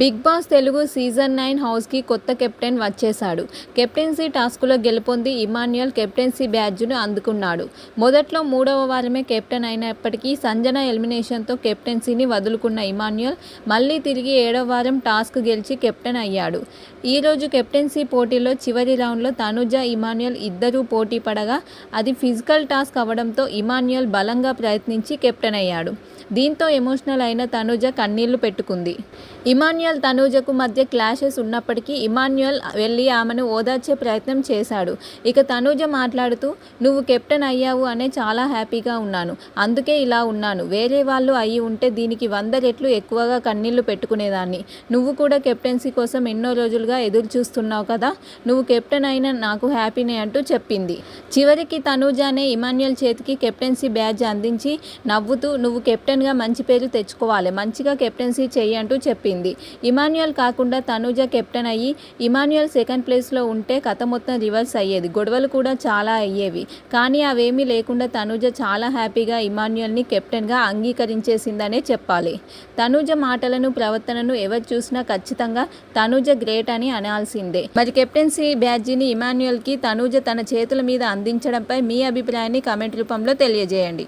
Big Boss Telugu season nine హౌస్కి కొత్త captain వచ్చేశాడు. కెప్టెన్సీ టాస్కులో గెలుపొంది ఇమాన్యుయల్ కెప్టెన్సీ బ్యాడ్జ్ను అందుకున్నాడు. మొదట్లో మూడవ వారమే కెప్టెన్ అయినప్పటికీ సంజన ఎలిమినేషన్తో కెప్టెన్సీని వదులుకున్న ఇమాన్యుయల్ మళ్ళీ తిరిగి ఏడవ వారం టాస్క్ గెలిచి కెప్టెన్ అయ్యాడు. ఈరోజు కెప్టెన్సీ పోటీలో చివరి రౌండ్లో తనుజ ఇమాన్యుయల్ ఇద్దరూ పోటీ పడగా అది ఫిజికల్ టాస్క్ అవడంతో ఇమాన్యుయల్ బలంగా ప్రయత్నించి కెప్టెన్ అయ్యాడు. దీంతో ఎమోషనల్ అయిన తనుజ కన్నీళ్ళు పెట్టుకుంది. ఇమాన్యుల్ ఇమాన్యుయల్ తనూజకు మధ్య క్లాషెస్ ఉన్నప్పటికీ ఇమాన్యుయల్ వెళ్ళి ఆమెను ఓదార్చే ప్రయత్నం చేశాడు. ఇక తనూజ మాట్లాడుతూ నువ్వు కెప్టెన్ అయ్యావు అనే చాలా హ్యాపీగా ఉన్నాను. అందుకే ఇలా ఉన్నాను. వేరే వాళ్ళు అయ్యి ఉంటే దీనికి వంద రెట్లు ఎక్కువగా కన్నీళ్ళు పెట్టుకునేదాన్ని. నువ్వు కూడా కెప్టెన్సీ కోసం ఎన్నో రోజులుగా ఎదురు చూస్తున్నావు కదా? నువ్వు కెప్టెన్ అయిన నాకు హ్యాపీనే అంటూ చెప్పింది. చివరికి తనూజానే ఇమాన్యుయల్ చేతికి కెప్టెన్సీ బ్యాడ్జ్ అందించి నవ్వుతూ నువ్వు కెప్టెన్గా మంచి పేరు తెచ్చుకోవాలి. మంచిగా కెప్టెన్సీ చెయ్యి అంటూ చెప్పింది. ఇమాన్యుయల్ కాకుండా తనూజ కెప్టెన్ అయ్యి ఇమాన్యుయల్ సెకండ్ ప్లేస్లో ఉంటే కథ మొత్తం రివర్స్ అయ్యేది. గొడవలు కూడా చాలా అయ్యేవి. కానీ అవేమీ లేకుండా తనూజ చాలా హ్యాపీగా ఇమాన్యుయల్ని కెప్టెన్గా అంగీకరించేసిందనే చెప్పాలి. తనూజ మాటలను ప్రవర్తనను ఎవరు చూసినా ఖచ్చితంగా తనూజ గ్రేట్ అని అనాల్సిందే. మరి కెప్టెన్సీ బ్యాడ్జీని ఇమాన్యుయల్కి తనూజ తన చేతుల మీద అందించడంపై మీ అభిప్రాయాన్ని కామెంట్ రూపంలో తెలియజేయండి.